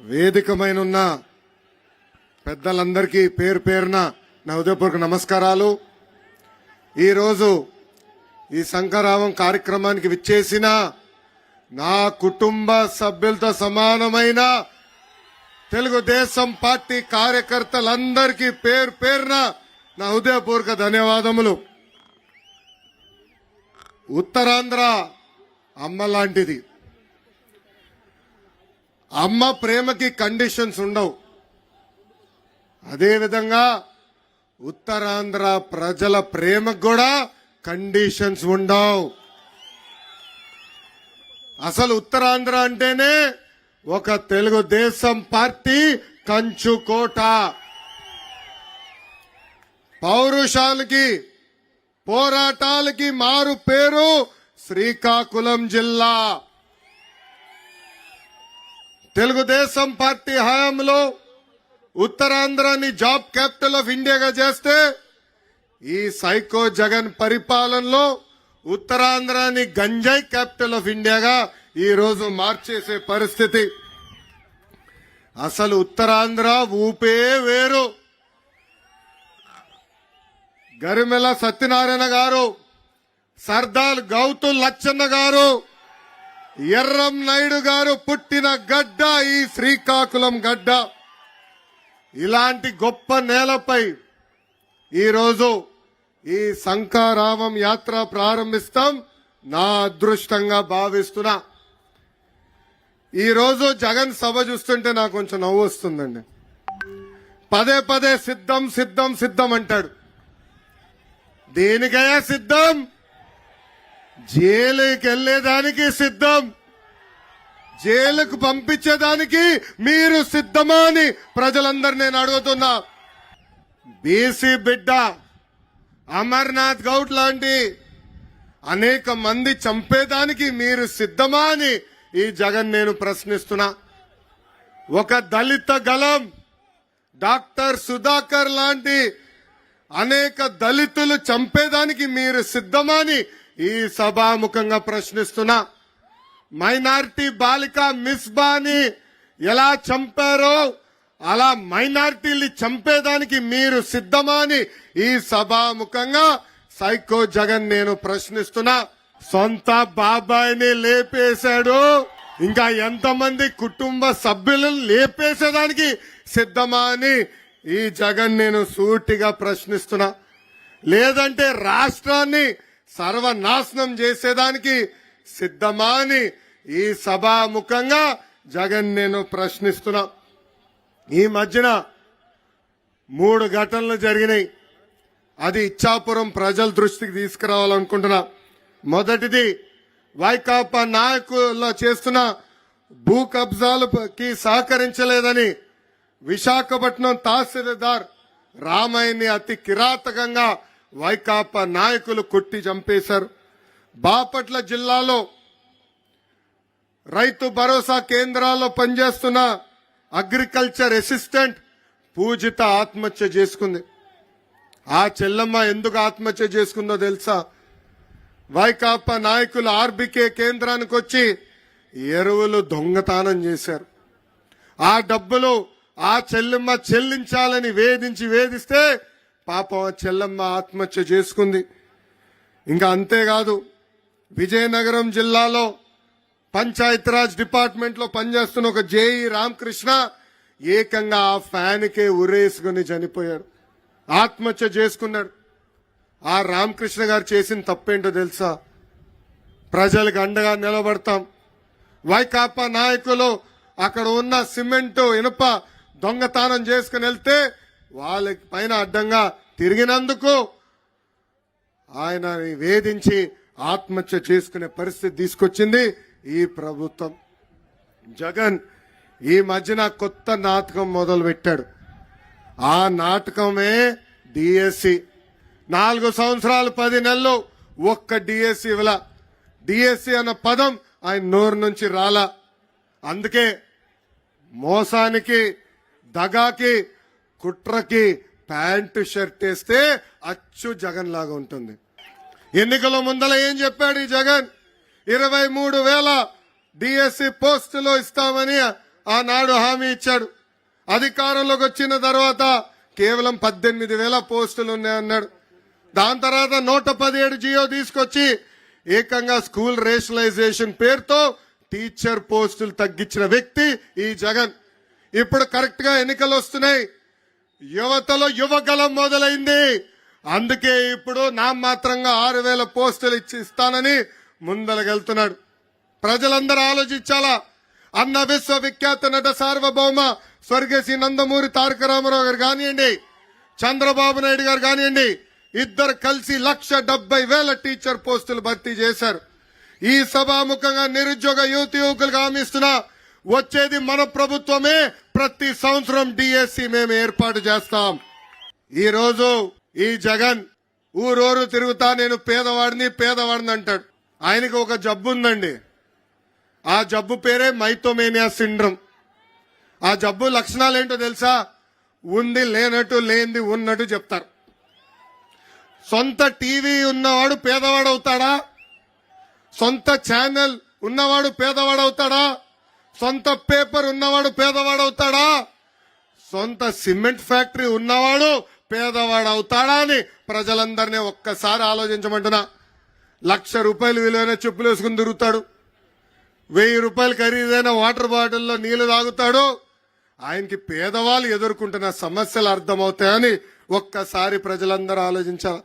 వేదికమైన ఉన్న పెద్దలందరికీ పేరు పేరున నా ఉదయపూర్వక నమస్కారాలు. ఈరోజు ఈ శంకరావం కార్యక్రమానికి విచ్చేసిన నా కుటుంబ సభ్యులతో సమానమైన తెలుగుదేశం పార్టీ కార్యకర్తలందరికీ పేరు పేరున నా హృదయపూర్వక ధన్యవాదములు. ఉత్తరాంధ్ర అమ్మ లాంటిది. అమ్మ ప్రేమకి కండిషన్స్ ఉండవు. అదేవిధంగా ఉత్తరాంధ్ర ప్రజల ప్రేమకు కూడా కండిషన్స్ ఉండవు. అసలు ఉత్తరాంధ్ర అంటేనే ఒక తెలుగుదేశం పార్టీ కంచుకోట పౌరుషాలకి పోరాటాలకి మారు పేరు శ్రీకాకుళం జిల్లా. తెలుగుదేశం పార్టీ హయాంలో ఉత్తరాంధ్రాని జాబ్ క్యాపిటల్ ఆఫ్ ఇండియాగా చేస్తే ఈ సైకో జగన్ పరిపాలనలో ఉత్తరాంధ్రాని గంజాయి క్యాపిటల్ ఆఫ్ ఇండియాగా ఈ రోజు మార్చేసే పరిస్థితి. అసలు ఉత్తరాంధ్ర ఊపే వేరు. గరిమెల సత్యనారాయణ గారు సర్దార్ గౌతు లచ్చన్న గారు ఎర్రం నాయుడు గారు పుట్టిన గడ్డ ఈ శ్రీకాకుళం గడ్డ. ఇలాంటి గొప్ప నేలపై ఈరోజు ఈ శంఖారావం యాత్ర ప్రారంభిస్తాం. నా అదృష్టంగా భావిస్తున్నా. ఈరోజు జగన్ సభ చూస్తుంటే నాకు కొంచెం నవ్వు వస్తుందండి. పదే పదే సిద్ధం సిద్ధం సిద్ధం అంటాడు. దేనికయ్యా సిద్ధం? జైలుకి వెళ్ళేదానికి సిద్ధం. జైలుకు పంపించేదానికి మీరు సిద్ధమా అని ప్రజలందరూ నేను అడుగుతున్నా. బీసీ బిడ్డ అమర్నాథ్ గౌడ్ లాంటి అనేక మంది చంపేదానికి మీరు సిద్ధమా అని ఈ జగన్ నేను ప్రశ్నిస్తున్నా. ఒక దళిత గలం డాక్టర్ సుధాకర్ లాంటి అనేక దళితులు చంపేదానికి మీరు సిద్ధమా అని ఈ సభాముఖంగా ప్రశ్నిస్తున్నా మైనారిటీ బాలిక మిస్బాని ఎలా చంపారో అలా మైనార్టీని చంపేదానికి మీరు సిద్ధమా అని ఈ సభాముఖంగా సైకో జగన్ నేను ప్రశ్నిస్తున్నా. సొంత బాబాయిని లేపేశాడు. ఇంకా ఎంతమంది కుటుంబ సభ్యులను లేపేసేదానికి సిద్ధమా అని ఈ జగన్ నేను సూటిగా ప్రశ్నిస్తున్నా. లేదంటే రాష్ట్రాన్ని సర్వనాశనం చేసేదానికి సిద్ధమా అని ఈ సభాముఖంగా జగన్ నేను ప్రశ్నిస్తున్నా. ఈ మధ్యన మూడు ఘటనలు జరిగినాయి. అది ఇచ్చాపురం ప్రజల దృష్టికి తీసుకురావాలనుకుంటున్నా. మొదటిది వైకాపా నాయకుల్లో చేస్తున్న భూ కబ్జాలకి సహకరించలేదని విశాఖపట్నం తహసీల్దార్ రామయ్యని అతి కిరాతకంగా వైకాపా నాయకులు కొట్టి చంపేశారు. బాపట్ల జిల్లాలో రైతు భరోసా కేంద్రాల్లో పనిచేస్తున్న అగ్రికల్చర్ అసిస్టెంట్ పూజిత ఆత్మహత్య చేసుకుంది. ఆ చెల్లమ్మ ఎందుకు ఆత్మహత్య చేసుకుందో తెలుసా? వైకాపా నాయకులు ఆర్బికే కేంద్రానికి వచ్చి ఎరువులు దొంగతనం చేశారు. ఆ డబ్బులు ఆ చెల్లెమ్మ చెల్లించాలని వేధించి వేధిస్తే పాపం చెల్లమ్మ ఆత్మహత్య చేసుకుంది. ఇంకా అంతేకాదు విజయనగరం జిల్లాలో పంచాయతీరాజ్ డిపార్ట్మెంట్లో పనిచేస్తున్న ఒక జేఈ రామకృష్ణ ఏకంగా ఆ ఫ్యాన్ కే ఉరేసుకుని చనిపోయాడు. ఆత్మహత్య చేసుకున్నాడు. ఆ రామకృష్ణ గారు చేసిన తప్పేంటో తెలుసా? ప్రజలకు అండగా నిలబడతాం. వైకాపా నాయకులు అక్కడ ఉన్న సిమెంటు ఇనుప దొంగతనం చేసుకుని వెళ్తే వాళ్ళకి పైన అడ్డంగా తిరిగినందుకు ఆయన వేధించి ఆత్మహత్య చేసుకునే పరిస్థితి తీసుకొచ్చింది ఈ ప్రభుత్వం. జగన్ ఈ మధ్యన కొత్త నాటకం మొదలు పెట్టాడు ఆ నాటకమే డిఎస్సి. నాలుగు సంవత్సరాలు పది నెలలు ఒక్క డిఎస్సి ఇవ్వల. డిఎస్సి అన్న పదం ఆయన నోరు నుంచి రాలా. అందుకే మోసానికి దగాకి కుట్రకి ప్యాంటు షర్ట్ వేస్తే అచ్చు జగన్ లాగా ఉంటుంది. ఎన్నికల ముందల ఏం చెప్పాడు ఈ జగన్? ఇరవై మూడు వేల డిఎస్సి పోస్టులు ఇస్తామని ఆనాడు హామీ ఇచ్చాడు. అధికారంలోకి వచ్చిన తర్వాత కేవలం పద్దెనిమిది వేల పోస్టులు ఉన్నాయన్నాడు. దాని తర్వాత నూట పదిహేడు జియో తీసుకొచ్చి ఏకంగా స్కూల్ రేషనలైజేషన్ పేరుతో టీచర్ పోస్టులు తగ్గించిన వ్యక్తి ఈ జగన్. ఇప్పుడు కరెక్ట్గా ఎన్నికలు వస్తున్నాయి. యువతలో యువగలం మొదలైంది. అందుకే ఇప్పుడు నా మాత్రంగా ఆరు వేల పోస్టులు ఇచ్చి ఇస్తానని ముందలగెళ్తున్నాడు ప్రజలందరూ ఆలోచించాలా? అన్న విశ్వవిఖ్యాత నట సార్వభౌమ స్వర్గశ్రీ నందమూరి తారక రామారావు గారు కానివ్వండి చంద్రబాబు నాయుడు గారు కానివ్వండి ఇద్దరు కలిసి లక్ష డెబ్బై వేల టీచర్ పోస్టులు భర్తీ చేశారు. ఈ సభాముఖంగా నిరుద్యోగ యువతి యువకులకు హామీస్తున్నా వచ్చేది మన ప్రభుత్వమే ప్రతి సంవత్సరం డిఎస్సి మేము ఏర్పాటు చేస్తాం. ఈ రోజు ఈ జగన్ ఊరూరు తిరుగుతా నేను పేదవాడిని పేదవాడిని అంటాడు. ఆయనకి ఒక జబ్బు ఉందండి. ఆ జబ్బు పేరే మైథోమేనియా సిండ్రమ్. ఆ జబ్బు లక్షణాలు ఏంటో తెలుసా? ఉంది లేనట్టు లేనిది ఉన్నట్టు చెప్తారు. సొంత టీవీ ఉన్నవాడు పేదవాడు అవుతాడా సొంత ఛానల్ ఉన్నవాడు పేదవాడు అవుతాడా సొంత పేపర్ ఉన్నవాడు పేదవాడు అవుతాడా సొంత సిమెంట్ ఫ్యాక్టరీ ఉన్నవాడు పేదవాడు అవుతాడా అని ప్రజలందరినీ ఒక్కసారి ఆలోచించమంటున్నా. లక్ష రూపాయలు విలువైన చెప్పులు వేసుకుని తిరుగుతాడు. వెయ్యి రూపాయలు ఖరీదైన వాటర్ బాటిల్లో నీళ్ళు తాగుతాడు. ఆయనకి పేదవాళ్ళు ఎదుర్కొంటున్న సమస్యలు అర్థమవుతాయని ఒక్కసారి ప్రజలందరూ ఆలోచించాలి?